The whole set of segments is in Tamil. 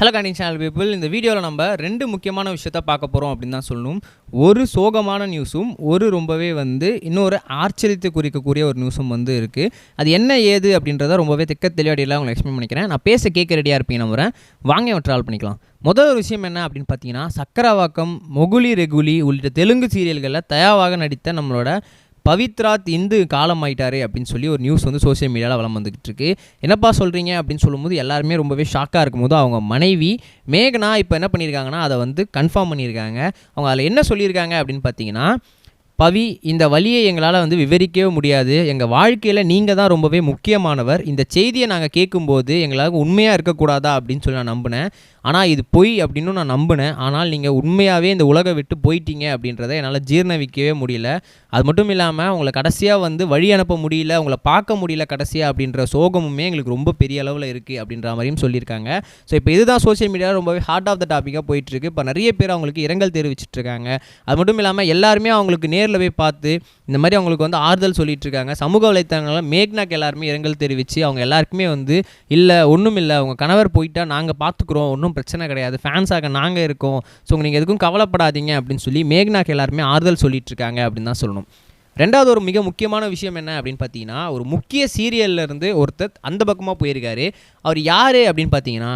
ஹலோ கண்டிங் சேனல் பீப்புள் இந்த வீடியோவில் நம்ம ரெண்டு முக்கியமான விஷயத்த பார்க்க போகிறோம் அப்படின்னு தான் சொல்லணும். ஒரு சோகமான நியூஸும் ஒரு ரொம்பவே வந்து இன்னொரு ஆச்சரியத்தை குறிக்கக்கூடிய ஒரு நியூஸும் வந்து இருக்குது அது என்ன ஏது அப்படின்றத ரொம்பவே திக்க தெளிவாடியெல்லாம் உங்களுக்கு எக்ஸ்பிளைன் பண்ணிக்கிறேன். நான் பேச கேட்க ரெடியாக இருப்பீங்க நம்புறேன். வாங்க ட்ராவல் பண்ணிக்கலாம். முதல் ஒரு விஷயம் என்ன அப்படின்னு பார்த்தீங்கன்னா சக்கரவாக்கம் மொகுலி ரெகுலி உள்ளிட்ட தெலுங்கு சீரியல்களில் தயாவாக நடித்த நம்மளோட பவித்ராத் இந்து காலம் ஆயிட்டாரு அப்படின்னு சொல்லி ஒரு நியூஸ் வந்து சோஷியல் மீடியாவில் வளம் வந்துகிட்டு இருக்கு என்னப்பா சொல்கிறீங்க அப்படின்னு சொல்லும்போது எல்லாருமே ரொம்பவே ஷாக்காக இருக்கும்போது அவங்க மனைவி மேகனா இப்போ என்ன பண்ணியிருக்காங்கன்னா அதை வந்து கன்ஃபார்ம் பண்ணியிருக்காங்க. அவங்க அதில் என்ன சொல்லியிருக்காங்க அப்படின்னு பார்த்தீங்கன்னா பவி இந்த வழியை எங்களால் வந்து விவரிக்கவே முடியாது. எங்கள் வாழ்க்கையில் நீங்கள் தான் ரொம்பவே முக்கியமானவர். இந்த செய்தியை நாங்கள் கேட்கும்போது எங்களால் உண்மையாக இருக்கக்கூடாதா அப்படின்னு சொல்லி நான் நம்பினேன். ஆனால் இது பொய் அப்படின்னு நான் நம்பினேன். ஆனால் நீங்கள் உண்மையாகவே இந்த உலகை விட்டு போயிட்டீங்க அப்படின்றத என்னால் ஜீர்ணவிக்கவே முடியல. அது மட்டும் இல்லாமல் உங்களை கடைசியாக வந்து வழி அனுப்ப முடியல உங்களை பார்க்க முடியல கடைசியாக அப்படின்ற சோகமுமே எங்களுக்கு ரொம்ப பெரிய அளவில் இருக்குது அப்படின்ற மாதிரியும் சொல்லியிருக்காங்க. ஸோ இப்போ இதுதான் சோஷியல் மீடியாவில் ரொம்பவே ஹார்ட் ஆஃப் த டாப்பிக்காக போயிட்டுருக்கு இப்போ நிறைய பேர் அவங்களுக்கு இரங்கல் தெரிவிச்சிட்டு இருக்காங்க. அது மட்டும் இல்லாமல் எல்லாருமே அவங்களுக்கு நேரில் போய் பார்த்து இந்த மாதிரி அவங்களுக்கு வந்து ஆறுதல் சொல்லிட்டு இருக்காங்க சமூக வலைத்தளங்களில் மேக்னாக்கு எல்லாருமே இரங்கல் தெரிவித்து அவங்க எல்லாருக்குமே வந்து இல்லை ஒன்றும் இல்லை. அவங்க கணவர் போயிட்டா நாங்கள் பார்த்துக்குறோம். ஒன்றும் பிரச்சனை கிடையாது. ஃபேன்ஸாக நாங்கள் இருக்கோம். ஸோ நீங்கள் எதுக்கும் கவலைப்படாதீங்க. அப்படின்னு சொல்லி மேக்னாக்கு எல்லாருமே ஆறுதல் சொல்லிட்டு இருக்காங்க அப்படின்னு தான் சொல்லணும். ரெண்டாவது ஒரு மிக முக்கியமான விஷயம் என்ன அப்படின்னு பார்த்தீங்கன்னா ஒரு முக்கிய சீரியல்ல இருந்து ஒருத்தர் அந்த பக்கமாக போயிருக்காரு. அவர் யார் அப்படின்னு பார்த்தீங்கன்னா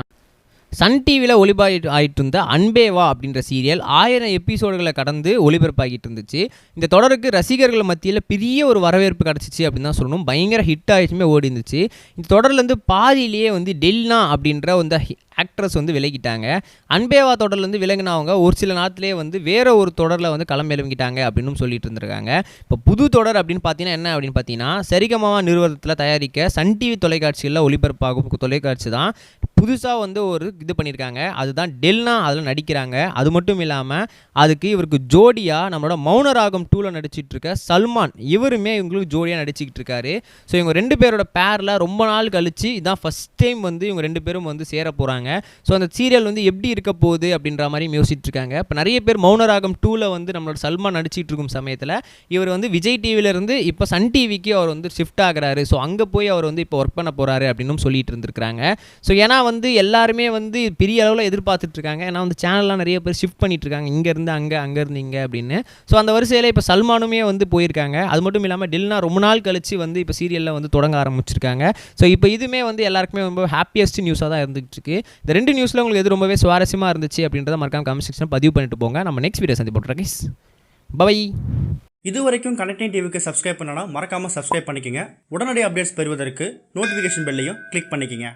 சன் டிவியில் ஒளிபாய் ஆகிட்டு இருந்த அன்பேவா அப்படின்ற சீரியல் ஆயிரம் எபிசோடுகளை கடந்து ஒளிபரப்பாகிட்டு இருந்துச்சு. இந்த தொடருக்கு ரசிகர்கள் மத்தியில் பெரிய ஒரு வரவேற்பு கிடச்சிச்சு அப்படின்னு தான் சொல்லணும். பயங்கர ஹிட் ஆகிடுச்சுமே ஓடி இருந்துச்சு. இந்த தொடர்லேருந்து பாதியிலேயே வந்து டெல்னா அப்படின்ற அந்த ஆக்ட்ரஸ் வந்து விலகிட்டாங்க. அன்பேவா தொடர்லேருந்து விலகினவங்க ஒரு சில நேரத்திலே வந்து வேற ஒரு தொடரில் வந்து களம் இறங்கிட்டாங்க அப்படின்னு சொல்லிட்டு இருந்திருக்காங்க. இப்போ புது தொடர் அப்படின்னு பார்த்தீங்கன்னா என்ன அப்படின்னு பார்த்தீங்கன்னா சரிகமாவா நிறுவனத்தில் தயாரிக்க சன் டிவி தொலைக்காட்சிகளில் ஒளிபரப்பாகும் தொலைக்காட்சி தான். புதுசாக வந்து ஒரு இது பண்ணியிருக்காங்க அதுதான் டெல்னா அதில் நடிக்கிறாங்க. அது மட்டும் இல்லாமல் அதுக்கு இவருக்கு ஜோடியாக நம்மளோட மௌனராகம் டூவில் நடிச்சிட்டு இருக்க சல்மான் இவருமே இவங்களுக்கு ஜோடியாக நடிச்சிக்கிட்டு இருக்காரு. ஸோ இவங்க ரெண்டு பேரோட பேரில் ரொம்ப நாள் கழிச்சு இதான் ஃபஸ்ட் டைம் வந்து இவங்க ரெண்டு பேரும் வந்து சேர போகிறாங்க ஸோ அந்த சீரியல் வந்து எப்படி இருக்க போகுது அப்படின்ற மாதிரி யோசிச்சுட்டு இருக்காங்க. இப்போ நிறைய பேர் மௌனராகம் டூவில் வந்து நம்மளோட சல்மான் நடிச்சிட்டு இருக்கும் சமயத்தில் இவர் வந்து விஜய் டிவிலேருந்து இப்போ சன் டிவிக்கு அவர் வந்து ஷிஃப்ட் ஆகிறாரு. ஸோ அங்கே போய் அவர் வந்து இப்போ ஒர்க் பண்ண போகிறாரு அப்படின்னும் சொல்லிட்டு இருந்திருக்காங்க ஸோ ஏன்னா வந்து எல்லாருமே வந்து பெரிய அளவில் எதிர்பார்த்துட்ருக்காங்க. ஏன்னா வந்து சேனல்லாம் நிறைய பேர் ஷிஃப்ட் பண்ணிட்டுருக்காங்க இங்கேருந்து அங்கே அங்கேருந்து இங்கே அப்படின்னு. ஸோ அந்த வரிசையில் இப்போ சல்மானுமே வந்து போயிருக்காங்க. அது மட்டும் இல்லாமல் டில்னா ரொம்ப நாள் கழிச்சு வந்து இப்போ சீரியலில் வந்து தொடங்க ஆரம்பிச்சிருக்காங்க. ஸோ இப்போ இதுவுமே வந்து எல்லாருக்குமே ரொம்ப ஹாப்பியஸ்ட் நியூஸாக தான் இருந்துகிட்டு இருக்கு இந்த ரெண்டு நியூஸில் உங்களுக்கு எது ரொம்பவே சுவாரஸ்யமாக இருந்துச்சு அப்படின்றத மறக்காம கமெண்ட் செக்ஷன் பதிவு பண்ணிட்டு போங்க. நம்ம நெக்ஸ்ட் வீடியோ சந்தி போட்டுறேன் கைஸ் பை இது வரைக்கும் கனெக்டிங் டிவிக்கு சப்ஸ்கிரைப் பண்ணனா மறக்காமல் சப்ஸ்கிரைப் பண்ணிக்கங்க. உடனடி அப்டேட்ஸ் பெறுவதற்கு நோட்டிஃபிகேஷன் பெல்லையும் கிளிக் பண்ணிக்கங்க.